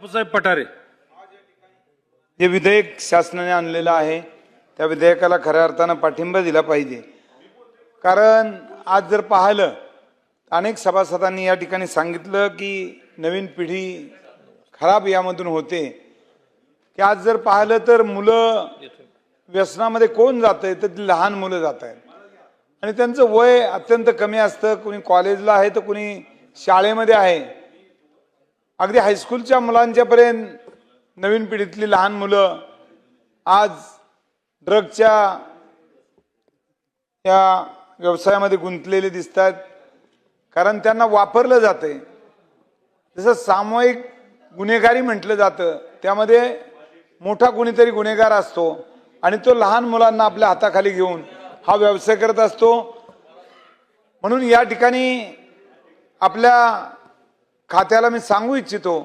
बापूसाहेब पठारे. जे विधेयक शासनाने आणलेलं आहे. त्या विधेयकाला खऱ्या अर्थानं पाठिंबा दिला पाहिजे. कारण आज जर पाहिलं अनेक सभासदांनी या ठिकाणी सांगितलं की नवीन पिढी खराब यामधून होते. की आज जर पाहिलं तर मुलं व्यसनामध्ये कोण जात आहे तर ती लहान मुलं जात आहेत आणि त्यांचं वय अत्यंत कमी असतं. कुणी कॉलेजला आहे तर कुणी शाळेमध्ये आहे. अगदी हायस्कूलच्या मुलांच्यापर्यंत नवीन पिढीतली लहान मुलं आज ड्रगच्या या व्यवसायामध्ये गुंतलेले दिसतात. कारण त्यांना वापरलं जातंय. जसं सामूहिक गुन्हेगारी म्हटलं जातं त्यामध्ये मोठा कुणीतरी गुन्हेगार असतो आणि तो लहान मुलांना आपल्या हाताखाली घेऊन हा व्यवसाय करत असतो. म्हणून या ठिकाणी आपल्या खात्याला मी सांगू इच्छितो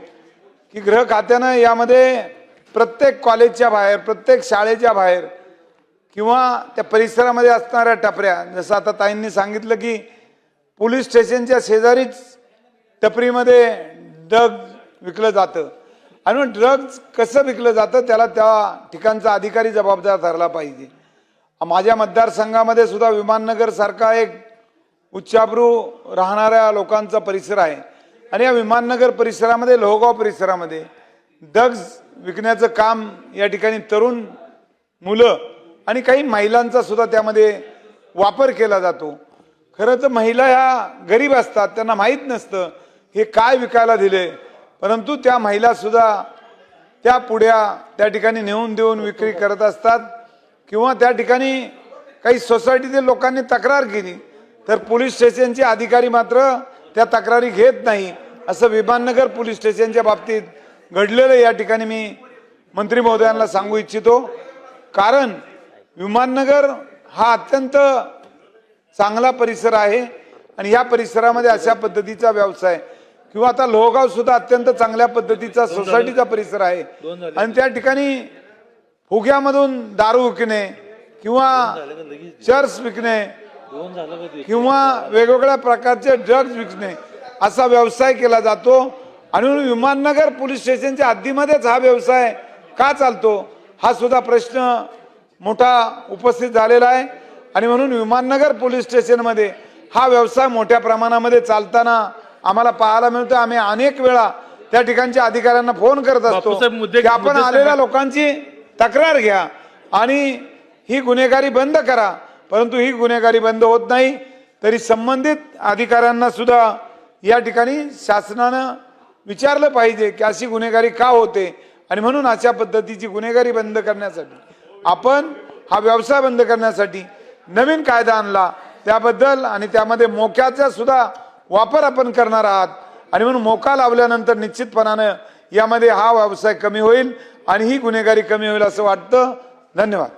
की गृह खात्यानं यामध्ये प्रत्येक कॉलेजच्या बाहेर प्रत्येक शाळेच्या बाहेर किंवा त्या परिसरामध्ये असणाऱ्या टपऱ्या जसं आता ताईंनी सांगितलं की पोलीस स्टेशनच्या शेजारीच टपरीमध्ये ड्रग विकलं जातं. आणि मग ड्रग्ज कसं विकलं जातं त्याला त्या ठिकाणचा अधिकारी जबाबदार धरला पाहिजे. माझ्या मतदारसंघामध्ये सुद्धा विमाननगरसारखा एक उच्चाभ्रू राहणाऱ्या लोकांचा परिसर आहे. आणि या विमाननगर परिसरामध्ये लोहगाव परिसरामध्ये दग्ज विकण्याचं काम या ठिकाणी तरुण मुलं आणि काही महिलांचा सुद्धा त्यामध्ये वापर केला जातो. खरं तर महिला ह्या गरीब असतात त्यांना माहीत नसतं हे काय विकायला दिले. परंतु त्या महिलासुद्धा त्या पुढ्या त्या ठिकाणी नेऊन देऊन विक्री करत असतात किंवा त्या ठिकाणी काही सोसायटीतील लोकांनी तक्रार केली तर पोलीस स्टेशनचे अधिकारी मात्र त्या तक्रारी घेत नाही असं विमाननगर पोलीस स्टेशनच्या बाबतीत घडलेलं या ठिकाणी मी मंत्री महोदयांना सांगू इच्छितो. कारण विमाननगर हा अत्यंत चांगला परिसर आहे आणि या परिसरामध्ये अशा पद्धतीचा व्यवसाय किंवा आता लोहगाव सुद्धा अत्यंत चांगल्या पद्धतीचा सोसायटीचा परिसर आहे. आणि त्या ठिकाणी फुग्यामधून दारू विकणे किंवा चर्च विकणे किंवा वेगवेगळ्या प्रकारचे ड्रग्ज विकणे असा व्यवसाय केला जातो. आणि म्हणून विमाननगर पोलीस स्टेशनच्या हद्दीमध्येच हा व्यवसाय का चालतो? हा सुद्धा प्रश्न मोठा उपस्थित झालेला आहे. आणि म्हणून विमाननगर पोलीस स्टेशनमध्ये हा व्यवसाय मोठ्या प्रमाणामध्ये चालताना आम्हाला पाहायला मिळतो आम्ही अनेक वेळा त्या ठिकाणच्या अधिकाऱ्यांना फोन करत असतो. की आपण. आलेल्या लोकांची तक्रार घ्या आणि ही गुन्हेगारी बंद करा. परंतु ही गुन्हेगारी बंद होत नाही. तरी संबंधित अधिकाऱ्यांना सुद्धा या ठिकाणी शासनानं विचारलं पाहिजे की अशी गुन्हेगारी का होते? आणि म्हणून अशा पद्धतीची गुन्हेगारी बंद करण्यासाठी आपण हा व्यवसाय बंद करण्यासाठी नवीन कायदा आणला. त्याबद्दल आणि त्यामध्ये मोक्याचा सुद्धा वापर आपण करणार आहात. आणि म्हणून मोका लावल्यानंतर निश्चितपणानं यामध्ये हा व्यवसाय कमी होईल आणि ही गुन्हेगारी कमी होईल असं वाटतं. धन्यवाद.